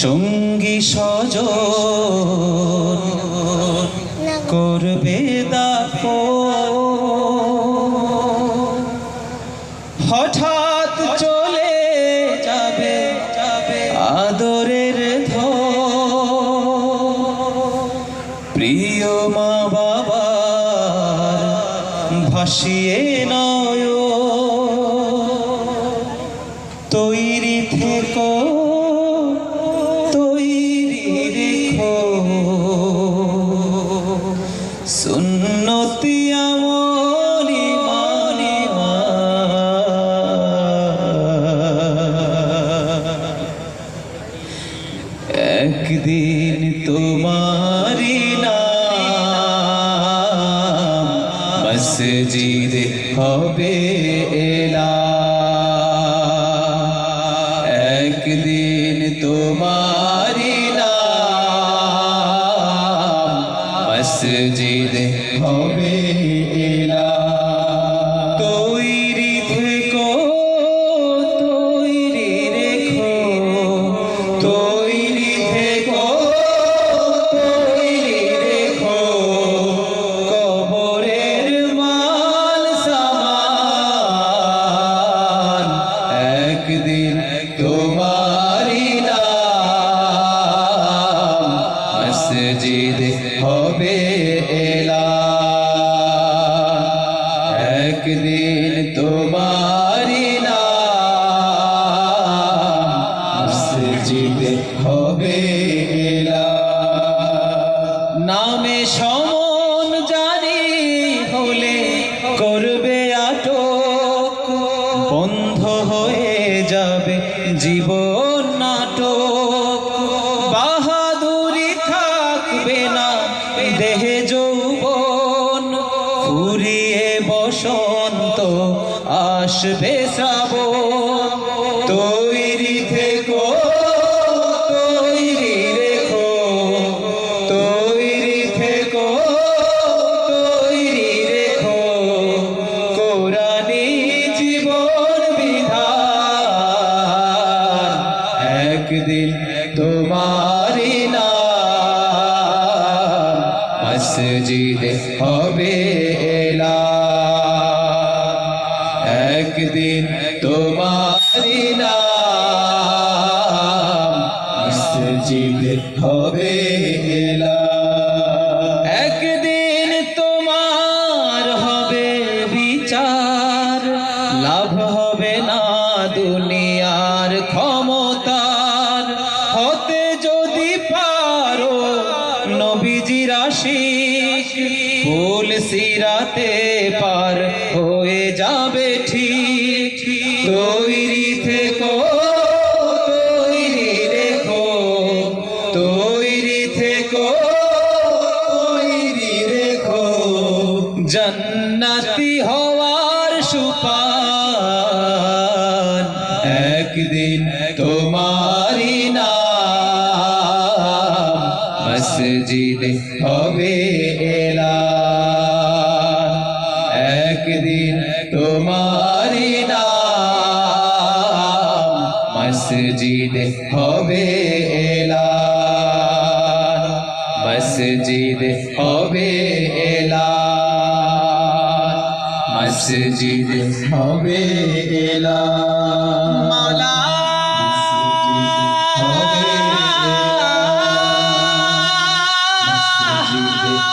সঙ্গী সজ করবে দাপ হঠাৎ চলে যাবে আদরের ধন। প্রিয় মা বাবার ভাসিয়ে নয় থেকো তৈরি রেখো। সুন্নতি একদিন তোমারি নাম মসজিদ হবে এলা মসজিদ হবে একদিন তোমারি নাম হবে নামে সমন জারি হলে করবে আটক। বন্ধ হয়ে যাবে জীবন নাটক। বাহাদুরি থাকবে না দেহে যৌবন। ফুরিয়ে বসন্ত আসবে শ্রাবণ তৈরি থেকো, তৈরি রেখো। তৈরি থেকো, তৈরি রেখো। কোরআনি জীবন বিধান। একদিন তোমারি নাম। মসজিদ হবে একদিন তোমারি নাম হবে একদিন তোমার হবে বিচার, লাভ হবে না দুনিয়ার ক্ষমতার। হতে যদি পারো নবীজির আশিক ফুল সিরাতে পার হয়ে যাবে ঠিক। তৈরি জান্নাতি হওয়ার সুপান একদিন তোমারি মসজিদ হবে এলা একদিন তোমারি মসজিদ হবে এলা মসজিদ হবে এলা মসজিদ হবে এলা মাওলা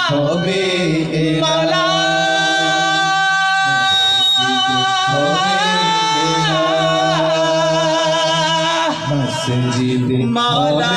হবে মাওলা संजीत माला